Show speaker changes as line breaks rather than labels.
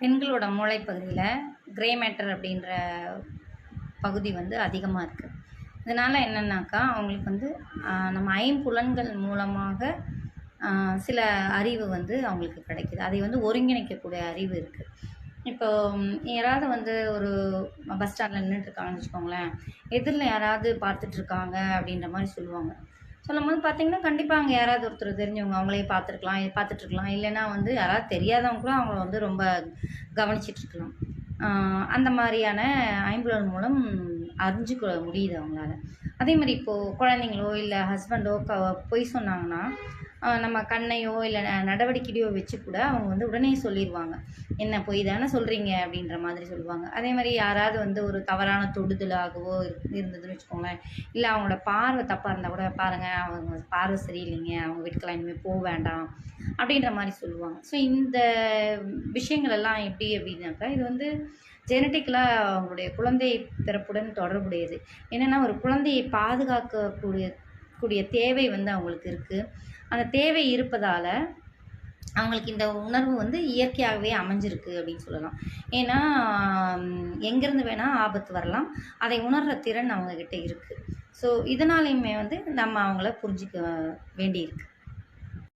பெண்களோட மூளைப்பகுதியில் grey matter அப்படின்ற பகுதி வந்து அதிகமாக இருக்குது இதனால் என்னென்னாக்கா அவங்களுக்கு வந்து நம்ம ஐம்புலன்கள் மூலமாக சில அறிவு வந்து அவங்களுக்கு கிடைக்கிது. அதை வந்து ஒருங்கிணைக்கக்கூடிய அறிவு இருக்குது இப்போ யாராவது வந்து ஒரு பஸ் ஸ்டாண்டில் நின்றுட்டுருக்காங்கன்னு வச்சுக்கோங்களேன் எதிரில் யாராவது பார்த்துட்ருக்காங்க அப்படின்ற மாதிரி சொல்லுவாங்க. சொல்லும் போது பார்த்தீங்கன்னா கண்டிப்பாக அங்கே யாராவது ஒருத்தர் தெரிஞ்சவங்க அவங்களே பார்த்துருக்கலாம் பார்த்துட்ருக்கலாம் இல்லைன்னா வந்து யாராவது தெரியாதவங்க கூட அவங்கள வந்து ரொம்ப கவனிச்சிட்ருக்கலாம் அந்த மாதிரியான ஐம்புலன் மூலம் அறிஞ்சுக்க முடியுது அவங்களால. அதே மாதிரி இப்போது குழந்தைங்களோ இல்லை ஹஸ்பண்டோ க பொய் சொன்னாங்கன்னா நம்ம கண்ணையோ இல்லை ந- நடவடிக்கையோ வச்சு கூட அவங்க வந்து உடனே சொல்லிடுவாங்க என்ன பொய் தானே சொல்கிறீங்க அப்படின்ற மாதிரி சொல்லுவாங்க. அதே மாதிரி யாராவது வந்து ஒரு தவறான தொடுதலாகவோ இரு- இருந்ததுன்னு வச்சுக்கோங்களேன். இல்லை அவங்களோட பார்வை தப்பாக இருந்தால் கூட பாருங்கள் அவங்க பார்வை சரியில்லைங்க. அவங்க வீட்டுக்கெல்லாம் இனிமேல் போக வேண்டாம். அப்படின்ற மாதிரி சொல்லுவாங்க. ஸோ இந்த விஷயங்கள் எல்லாம் எப்படி அப்படின்னாக்கா இது வந்து ஜெனட்டிக்கலாக அவங்களுடைய குழந்தை பிறப்புடன் தொடர்புடையது. என்னென்னா ஒரு குழந்தையை பாதுகாக்கக்கூடிய கூடிய தேவை வந்து அவங்களுக்கு இருக்குது அந்த தேவை இருப்பதால் அவங்களுக்கு இந்த உணர்வு வந்து இயற்கையாகவே அமைஞ்சிருக்கு அப்படின்னு சொல்லலாம். ஏன்னா எங்கேருந்து வேணால் ஆபத்து வரலாம். அதை உணர்கிற திறன் அவங்கக்கிட்ட இருக்குது ஸோ இதனாலையுமே வந்து நம்ம அவங்கள புரிஞ்சிக்க வேண்டியிருக்கு.